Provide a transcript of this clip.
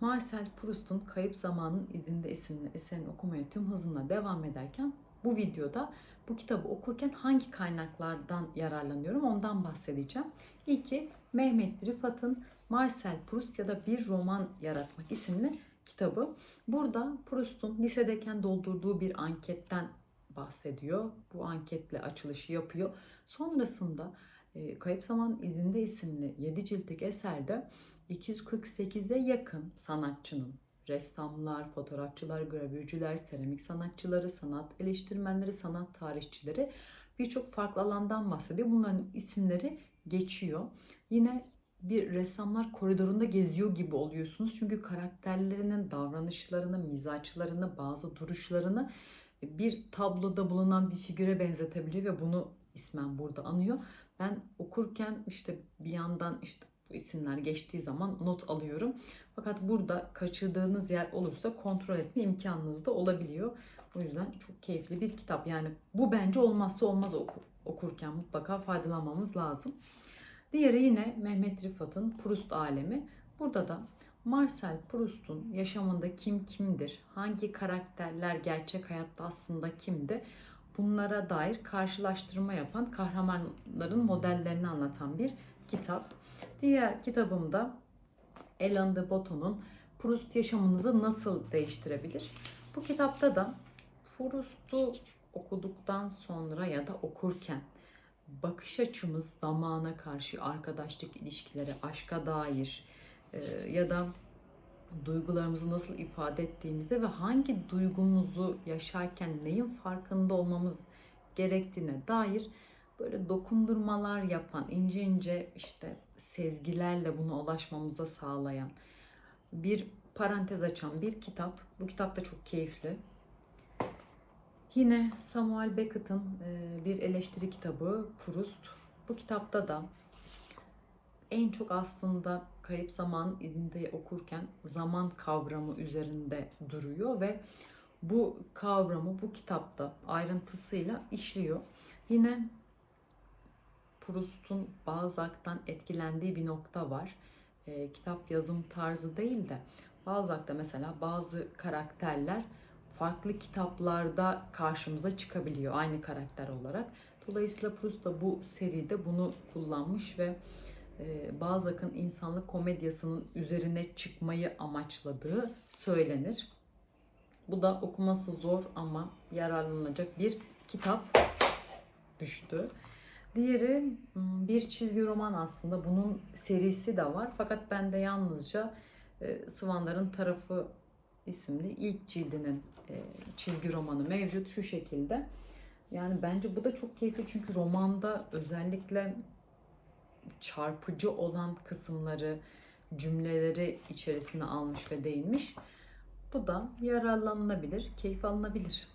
Marcel Proust'un Kayıp Zamanın İzinde isimli eserini okumaya tüm hızımla devam ederken bu videoda bu kitabı okurken hangi kaynaklardan yararlanıyorum ondan bahsedeceğim. İlki Mehmet Rifat'ın Marcel Proust ya da Bir Roman Yaratmak isimli kitabı. Burada Proust'un lisedeyken doldurduğu bir anketten bahsediyor. Bu anketle açılışı yapıyor. Sonrasında Kayıp Zaman İzinde isimli 7 ciltlik eserde 248'e yakın sanatçının ressamlar, fotoğrafçılar, gravürcüler, seramik sanatçıları, sanat eleştirmenleri, sanat tarihçileri birçok farklı alandan bahsediyor. Bunların isimleri geçiyor. Yine bir ressamlar koridorunda geziyor gibi oluyorsunuz. Çünkü karakterlerinin davranışlarını, mizaçlarını, bazı duruşlarını bir tabloda bulunan bir figüre benzetebiliyor ve bunu ismen burada anıyor. Ben okurken işte bir yandan işte bu isimler geçtiği zaman not alıyorum. Fakat burada kaçırdığınız yer olursa kontrol etme imkanınız da olabiliyor. O yüzden çok keyifli bir kitap. Yani bu bence olmazsa olmaz oku, okurken mutlaka faydalanmamız lazım. Diğeri yine Mehmet Rifat'ın Proust Alemi. Burada da Marcel Proust'un yaşamında kim kimdir, hangi karakterler gerçek hayatta aslında kimdi, bunlara dair karşılaştırma yapan kahramanların modellerini anlatan bir kitap. Diğer kitabımda Alain de Botton'un Proust yaşamınızı nasıl değiştirebilir? Bu kitapta da Proust'u okuduktan sonra ya da okurken bakış açımız zamana karşı, arkadaşlık ilişkileri, aşka dair e, ya da duygularımızı nasıl ifade ettiğimizde ve hangi duygumuzu yaşarken neyin farkında olmamız gerektiğine dair böyle dokundurmalar yapan, ince ince işte sezgilerle buna ulaşmamıza sağlayan bir parantez açan bir kitap. Bu kitap da çok keyifli. Yine Samuel Beckett'ın bir eleştiri kitabı Proust. Bu kitapta da en çok aslında kayıp zaman izinde okurken zaman kavramı üzerinde duruyor ve bu kavramı bu kitapta ayrıntısıyla işliyor. Yine Proust'un Balzac'tan etkilendiği bir nokta var. E, kitap yazım tarzı değil de Balzac'ta mesela bazı karakterler farklı kitaplarda karşımıza çıkabiliyor aynı karakter olarak. Dolayısıyla Proust da bu seride bunu kullanmış ve Balzac'ın insanlık komedyasının üzerine çıkmayı amaçladığı söylenir. Bu da okuması zor ama yararlanılacak bir kitap düştü. Diğeri bir çizgi roman aslında. Bunun serisi de var. Fakat bende yalnızca e, Sıvanların Tarafı isimli ilk cildinin e, çizgi romanı mevcut şu şekilde. Yani bence bu da çok keyifli çünkü romanda özellikle çarpıcı olan kısımları, cümleleri içerisine almış ve değinmiş. Bu da yararlanılabilir, keyif alınabilir.